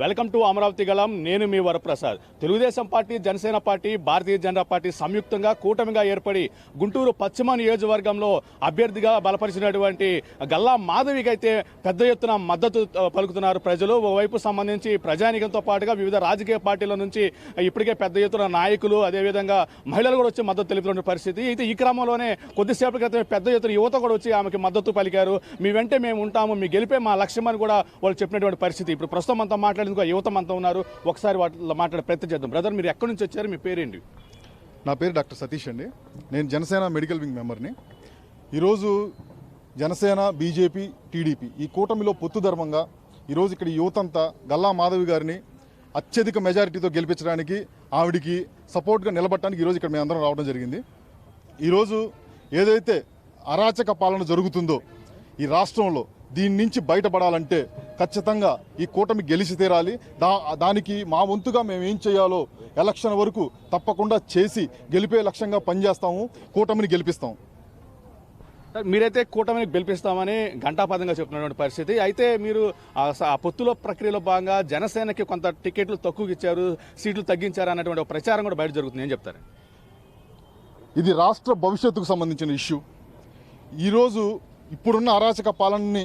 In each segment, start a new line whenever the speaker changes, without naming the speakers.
Welcome to Amaravati గళం. నేను మీ Varaprasad. Telugu Desam party Janasena party Bharatiya Janata party సంయుక్తంగా కూటమిగా ఏర్పడి గుంటూరు పశ్చిమ నియోజకవర్గంలో అభ్యర్థిగా బలపరిచినటువంటి గల్లా మాధవికి అయితే పెద్ద ఎత్తున మద్దతు పలుకుతున్నారు ప్రజలు. ఓవైపు సంబంధించి ప్రజానీకంతో పాటుగా వివిధ రాజకీయ పార్టీల నుంచి ఇప్పటికే పెద్ద ఎత్తున నాయకులు అదేవిధంగా మహిళలు కూడా వచ్చి మద్దతు తెలుపుతున్న పరిస్థితి. అయితే ఈ క్రమంలోనే కొద్దిసేపటి క్రితం పెద్ద ఎత్తున యువత కూడా వచ్చి ఆమెకి మద్దతు పలికారు. మీ వెంటే మేము ఉంటాము మీ గెలిపే మా లక్ష్యం అని కూడా వాళ్ళు చెప్పినటువంటి పరిస్థితి. ఇప్పుడు ప్రస్తుతం అంతా మాట్లాడేందుకు యువత అంతా ఉన్నారు. ఒకసారి వాటిలో మాట్లాడే ప్రయత్నం చేద్దాం. బ్రదర్ మీరు ఎక్కడి నుంచి వచ్చారు? మీ పేరేంటి?
నా పేరు డాక్టర్ సతీష్ అండి. నేను జనసేన మెడికల్ వింగ్ మెంబర్ని. ఈరోజు జనసేన బీజేపీ టీడీపీ ఈ కూటమిలో పొత్తు ధర్మంగా ఈరోజు ఇక్కడ యువతంతా గల్లా మాధవి గారిని అత్యధిక మెజారిటీతో గెలిపించడానికి ఆవిడికి సపోర్ట్గా నిలబట్టడానికి ఈరోజు ఇక్కడ మేమందరం రావడం జరిగింది. ఈరోజు ఏదైతే అరాచక పాలన జరుగుతుందో ఈ రాష్ట్రంలో దీని నుంచి బయటపడాలంటే ఖచ్చితంగా ఈ కూటమి గెలిచి తీరాలి. దా దానికి మా వంతుగా మేము ఏం చేయాలో ఎలక్షన్ వరకు తప్పకుండా చేసి గెలిపే లక్ష్యంగా పనిచేస్తాము కూటమిని గెలిపిస్తాము
సార్, మీరైతే కూటమిని గెలిపిస్తామని ఘంటాపదంగా చెప్తున్నటువంటి పరిస్థితి. అయితే మీరు ఆ పొత్తులో ప్రక్రియలో భాగంగా జనసేనకి కొంత టికెట్లు తక్కువ ఇచ్చారు సీట్లు తగ్గించారు అన్నటువంటి ఒక ప్రచారం కూడా బయట జరుగుతుంది. ఏం చెప్తారు?
ఇది రాష్ట్ర భవిష్యత్తుకు సంబంధించిన ఇష్యూ. ఈరోజు ఇప్పుడున్న అరాచక పాలనని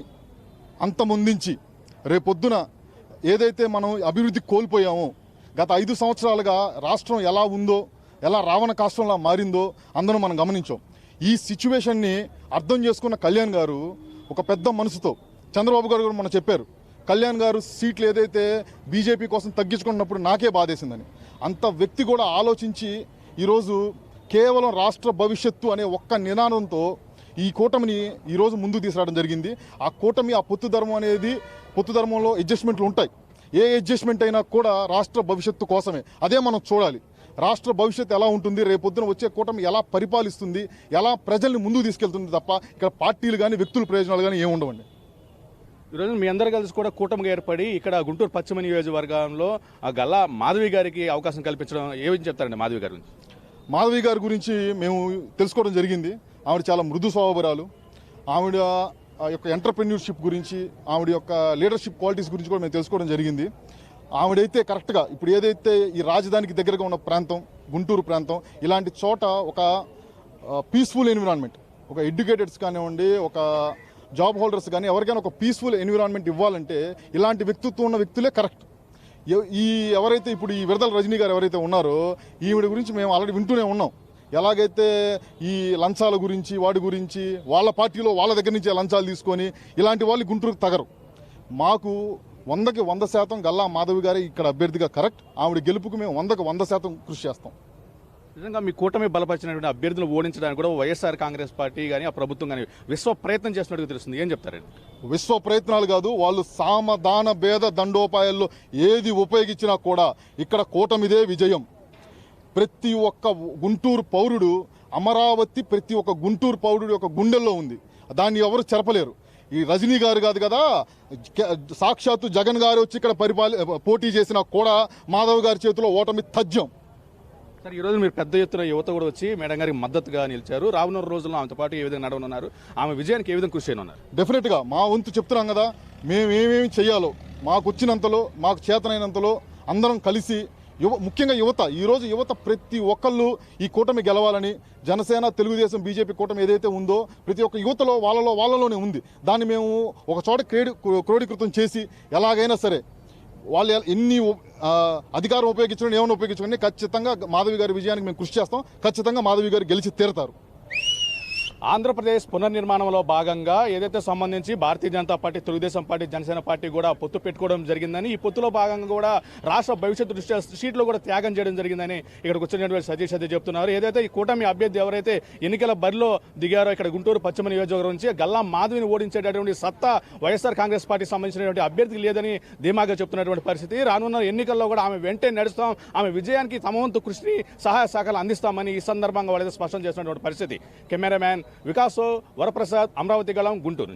అంతమొందించి రేపొద్దున ఏదైతే మనం అభివృద్ధి కోల్పోయామో గత ఐదు సంవత్సరాలుగా రాష్ట్రం ఎలా ఉందో ఎలా రావణ కాష్టంలా మారిందో అందరం మనం గమనించాం. ఈ సిచ్యువేషన్ని అర్థం చేసుకున్న కళ్యాణ్ గారు ఒక పెద్ద మనసుతో చంద్రబాబు గారు కూడా మనం చెప్పారు కళ్యాణ్ గారు సీట్లు ఏదైతే బీజేపీ కోసం తగ్గించుకున్నప్పుడు నాకే బాధేసిందని. అంత వ్యక్తి కూడా ఆలోచించి ఈరోజు కేవలం రాష్ట్ర భవిష్యత్తు అనే ఒక్క నినాదంతో ఈ కూటమిని ఈరోజు ముందుకు తీసుకురావడం జరిగింది. ఆ కూటమి ఆ పొత్తు ధర్మం అనేది పొత్తు ధర్మంలో అడ్జస్ట్మెంట్లు ఉంటాయి. ఏ అడ్జస్ట్మెంట్ అయినా కూడా రాష్ట్ర భవిష్యత్తు కోసమే. అదే మనం చూడాలి. రాష్ట్ర భవిష్యత్తు ఎలా ఉంటుంది? రేపొద్దున వచ్చే కూటమి ఎలా పరిపాలిస్తుంది? ఎలా ప్రజల్ని ముందుకు తీసుకెళ్తుంది తప్ప ఇక్కడ పార్టీలు కానీ వ్యక్తుల ప్రయోజనాలు కానీ ఏమి ఉండవండి.
ఈరోజు మీ అందరు కలిసి కూడా కూటమిగా ఏర్పడి ఇక్కడ గుంటూరు పశ్చిమ నియోజకవర్గంలో ఆ గల్లా మాధవి గారికి అవకాశం కల్పించడం ఏమని చెప్తారండి మాధవి గారి గురించి?
మాధవి గారి గురించి మేము తెలుసుకోవడం జరిగింది. ఆవిడ చాలా మృదు స్వభావరాలు. ఆవిడ ఆ యొక్క ఎంటర్ప్రెన్యూర్షిప్ గురించి ఆవిడ యొక్క లీడర్షిప్ క్వాలిటీస్ గురించి కూడా మేము తెలుసుకోవడం జరిగింది. ఆవిడైతే కరెక్ట్గా ఇప్పుడు ఏదైతే ఈ రాజధానికి దగ్గరగా ఉన్న ప్రాంతం గుంటూరు ప్రాంతం ఇలాంటి చోట ఒక పీస్ఫుల్ ఎన్విరాన్మెంట్ ఒక ఎడ్యుకేటెడ్స్ కానివ్వండి ఒక జాబ్ హోల్డర్స్ కానీ ఎవరికైనా ఒక పీస్ఫుల్ ఎన్విరాన్మెంట్ ఇవ్వాలంటే ఇలాంటి వ్యక్తిత్వం ఉన్న వ్యక్తులే కరెక్ట్. ఈ ఎవరైతే ఇప్పుడు ఈ విడదల రజనీ గారు ఎవరైతే ఉన్నారో ఈవిడ గురించి మేము ఆల్రెడీ వింటూనే ఉన్నాం. ఎలాగైతే ఈ లంచాల గురించి వాడి గురించి వాళ్ళ పార్టీలో వాళ్ళ దగ్గర నుంచి లంచాలు తీసుకొని ఇలాంటి వాళ్ళు గుంటూరుకు తగరు. మాకు వందకి వంద శాతం గల్లా మాధవి గారే ఇక్కడ అభ్యర్థిగా కరెక్ట్. ఆవిడ గెలుపుకు మేము వందకి వంద శాతం కృషి చేస్తాం.
నిజంగా మీ కూటమి బలపరిచినటువంటి అభ్యర్థులను ఓడించడానికి కూడా వైఎస్ఆర్ కాంగ్రెస్ పార్టీ కానీ ఆ ప్రభుత్వం కానీ విశ్వ ప్రయత్నం చేస్తున్నట్టు తెలుస్తుంది. ఏం చెప్తారండి
విశ్వ ప్రయత్నాలు కాదు వాళ్ళు సామదాన భేద దండోపాయాల్లో ఏది ఉపయోగించినా కూడా ఇక్కడ కూటమిదే విజయం. ప్రతి ఒక్క గుంటూరు పౌరుడు అమరావతి ప్రతి ఒక్క గుంటూరు పౌరుడు యొక్క గుండెల్లో ఉంది. దాన్ని ఎవరు చెరపలేరు. ఈ రజనీ గారు కాదు కదా సాక్షాత్తు జగన్ గారు వచ్చి ఇక్కడ పరిపాలి పోటీ చేసినా కూడా మాధవ్ గారి చేతిలో ఓటమి తథ్యం.
సార్ ఈరోజు మీరు పెద్ద ఎత్తున యువత కూడా వచ్చి మేడం గారికి మద్దతుగా నిలిచారు. రానున్న రోజుల్లో ఆమెతో పాటు ఏ విధంగా నడవనున్నారు? ఆమె విజయానికి ఏ విధంగా కృషి చేయనున్నారు?
డెఫినెట్గా మా వంతు చెప్తున్నాం కదా మేము ఏమేమి చేయాలో మాకు వచ్చినంతలో మాకు చేతనైనంతలో అందరం కలిసి యువ ముఖ్యంగా యువత ఈరోజు యువత ప్రతి ఒక్కళ్ళు ఈ కూటమి గెలవాలని జనసేన తెలుగుదేశం బీజేపీ కూటమి ఏదైతే ఉందో ప్రతి ఒక్క యువతలో వాళ్ళలో వాళ్ళలోనే ఉంది. దాన్ని మేము ఒక చోట క్రేడి క్రోడీకృతం చేసి ఎలాగైనా సరే వాళ్ళు ఎన్ని అధికారం ఉపయోగించుకుని ఏమైనా ఉపయోగించుకుని ఖచ్చితంగా మాధవి గారి విజయానికి మేము కృషి చేస్తాం. ఖచ్చితంగా మాధవి గారు గెలిచి తీరుతారు.
ఆంధ్రప్రదేశ్ పునర్నిర్మాణంలో భాగంగా ఏదైతే సంబంధించి Bharatiya Janata party Telugu Desam party Janasena party కూడా పొత్తు పెట్టుకోవడం జరిగిందని ఈ పొత్తులో భాగంగా కూడా రాష్ట్ర భవిష్యత్తు దృష్ట్యా సీట్లు కూడా త్యాగం చేయడం జరిగిందని ఇక్కడికి వచ్చినటువంటి సతీష్ అదే చెప్తున్నారు. ఏదైతే ఈ కూటమి అభ్యర్థి ఎవరైతే ఎన్నికల బరిలో దిగారో ఇక్కడ గుంటూరు పశ్చిమ నియోజకవర్గం నుంచి గల్లా మాధవిని ఓడించేటటువంటి సత్తా వైఎస్ఆర్ కాంగ్రెస్ పార్టీ సంబంధించినటువంటి అభ్యర్థికి లేదని ధీమాగా చెప్తున్నటువంటి పరిస్థితి. రానున్న ఎన్నికల్లో కూడా ఆమె వెంటే నడుస్తాం. ఆమె విజయానికి తమ వంతు కృషిని సహాయ శాఖలు అందిస్తామని ఈ సందర్భంగా వాళ్ళైతే స్పష్టం చేసినటువంటి పరిస్థితి. కెమెరామ్యాన్ వికాసో వరప్రసాద్ అమరావతి గళం గుంటూరు